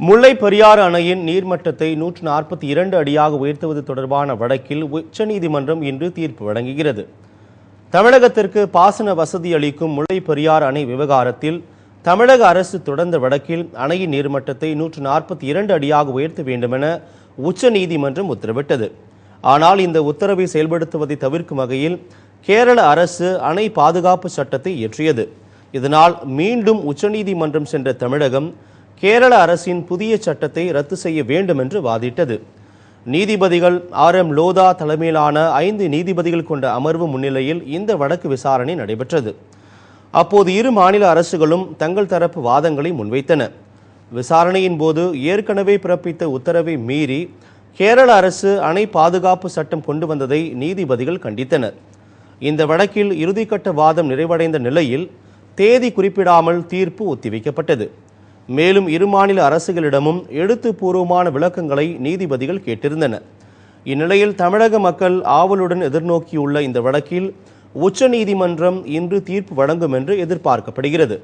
முல்லை பெரியாறு அணையின் நீர்மட்டத்தை நூற்று நாற்பத்தி இரண்டு அடியாக உயர்த்துவது தொடர்பான வழக்கில் உச்சநீதிமன்றம் இன்று தீர்ப்பு வழங்குகிறது. தமிழகத்திற்கு பாசன வசதி அளிக்கும் முல்லை பெரியாறு அணை விவகாரத்தில் தமிழக அரசு தொடர்ந்த வழக்கில் அணையின் நீர்மட்டத்தை நூற்று நாற்பத்தி இரண்டு அடியாக உயர்த்த வேண்டுமென உச்சநீதிமன்றம் உத்தரவிட்டது. ஆனால் இந்த உத்தரவை செயல்படுத்துவதை தவிர்க்கும் வகையில் கேரள அரசு அணை பாதுகாப்பு சட்டத்தை இயற்றியது. இதனால் மீண்டும் உச்சநீதிமன்றம் சென்ற தமிழகம் கேரள அரசின் புதிய சட்டத்தை ரத்து செய்ய வேண்டும் என்று வாதிட்டது. நீதிபதிகள் ஆர் எம் லோதா தலைமையிலான ஐந்து நீதிபதிகள் கொண்ட அமர்வு முன்னிலையில் இந்த வழக்கு விசாரணை நடைபெற்றது. அப்போது இரு மாநில அரசுகளும் தங்கள் தரப்பு வாதங்களை முன்வைத்தன. விசாரணையின் போது ஏற்கனவே பிறப்பித்த உத்தரவை மீறி கேரள அரசு அணை பாதுகாப்பு சட்டம் கொண்டு வந்ததை நீதிபதிகள் கண்டித்தனர். இந்த வழக்கில் இறுதிக்கட்ட வாதம் நிறைவடைந்த நிலையில் தேதி குறிப்பிடாமல் தீர்ப்பு ஒத்திவைக்கப்பட்டது. மேலும் இரு மாநில அரசுகளிடமும் எழுத்துப்பூர்வமான விளக்கங்களை நீதிபதிகள் கேட்டிருந்தனர். இந்நிலையில் தமிழக மக்கள் ஆவலுடன் எதிர்நோக்கியுள்ள இந்த வழக்கில் உச்சநீதிமன்றம் இன்று தீர்ப்பு வழங்கும் என்று எதிர்பார்க்கப்படுகிறது.